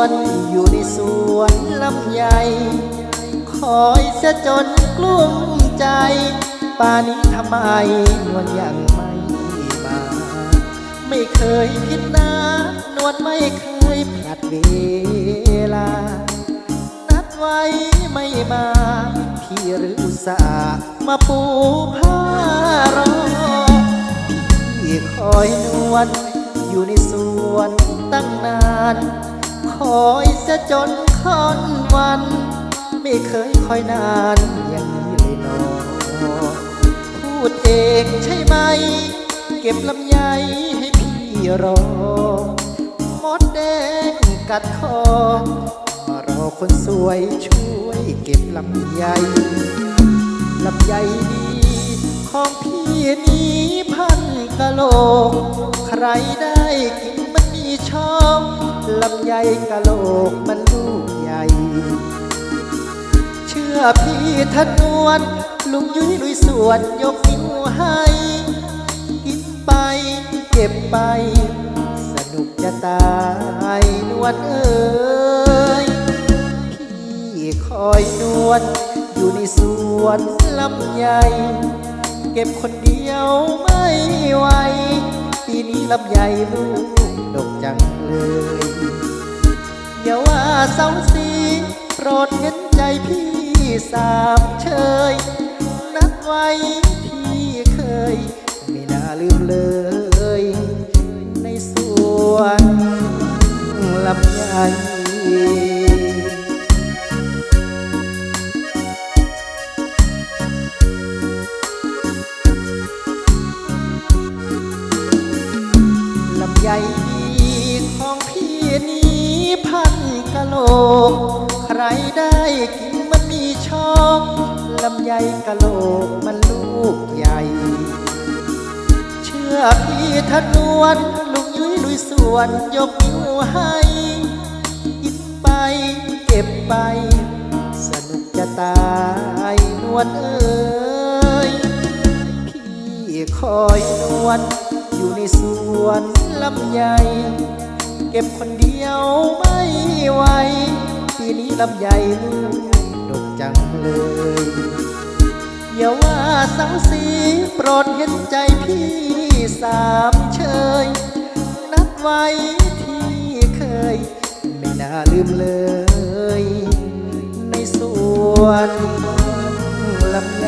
วนอยู่ในสวนลำไยคอยเสียจนกลุ้มใจ ป่านี้ทำไมนวลยังไม่มาไม่เคยผิดนะนวลไม่เคยพลัดเวลา นัดไว้ไม่มา พี่หรืออุตส่าห์มาปูผ้ารอพี่คอยนวลอยู่ในสวนตั้งนาน อยเสียจนค่อนวัน ไม่เคยคอยนานอย่างนี้เลยนอพูดเองใช่ไหม เก็บลำไยให้พี่รอ มดแดงกัดคอมารอคนสวยช่วยเก็บลำไยลำไยดีของพี่นี้พันกะโล ใครได้กิน ลำไยกะโหลกมันลูกใหญ่ เชื่อพี่ทนวนลุงยุ้ยลุยสวนยกนิ้วให้ กินไปเก็บไป สนุกจะตายนวลเอ้ยพี่คอยนวลอยู่ในสวนลำไยเก็บคนเดียวไม่ไหวปีนี้ลำไยลูก ดกจังเลยอย่าว่าเศร้าสีโปรดเห็นใจพี่สามเชย นัดไว้ที่เคย ไม่น่าลืมเลย ในสวนลำไยลำไกะโหลกใครได้กินมันมีชอบลำไยกะโหลกมันลูกใหญ่ เชื่อพี่ทนวน ลุงยุ้ยลุยสวนยกนิ้วให้กินไปเก็บไป สนุกจะตายนวลเอ้ยพี่คอยนวลอยู่ในสวนลำไย เก็บคนเดียวไม่ไหวปีนี้ลำไยลูกดกจังเลย อย่าว่าสังสีโปรดเห็นใจพี่สามเชย นัดไว้ที่เคย ไม่น่าลืมเลย ในสวนลำไย